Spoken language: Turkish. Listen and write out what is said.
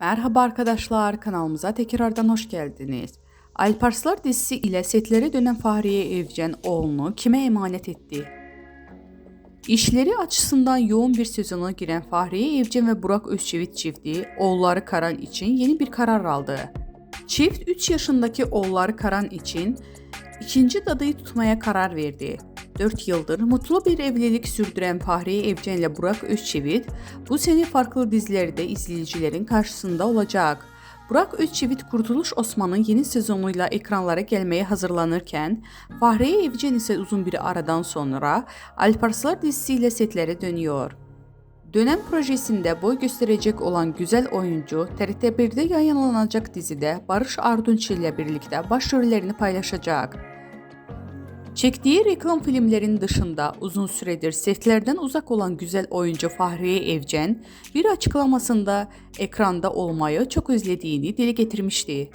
Merhaba arkadaşlar, kanalımıza tekrardan hoş geldiniz. Alparslar dizisi ile setlere dönen Fahriye Evcen oğlunu kime emanet etti? İşleri açısından yoğun bir sezona giren Fahriye Evcen ve Burak Özçivit çifti oğulları Karan için yeni bir karar aldı. Çift 3 yaşındaki oğulları Karan için ikinci dadıyı tutmaya karar verdi. 4 yıldır mutlu bir evlilik sürdüren Fahriye Evcen ile Burak Özçivit bu sene farklı dizilerde izleyicilerin karşısında olacak. Burak Özçivit Kurtuluş Osman'ın yeni sezonuyla ekranlara gelmeye hazırlanırken Fahriye Evcen ise uzun bir aradan sonra Alparslar dizisiyle setlere dönüyor. Dönem projesinde boy gösterecek olan güzel oyuncu TRT1'de yayınlanacak dizide Barış Arduç ile birlikte başrollerini paylaşacak. Çektiği reklam filmlerin dışında uzun süredir setlerden uzak olan güzel oyuncu Fahriye Evcen bir açıklamasında ekranda olmayı çok özlediğini dile getirmişti.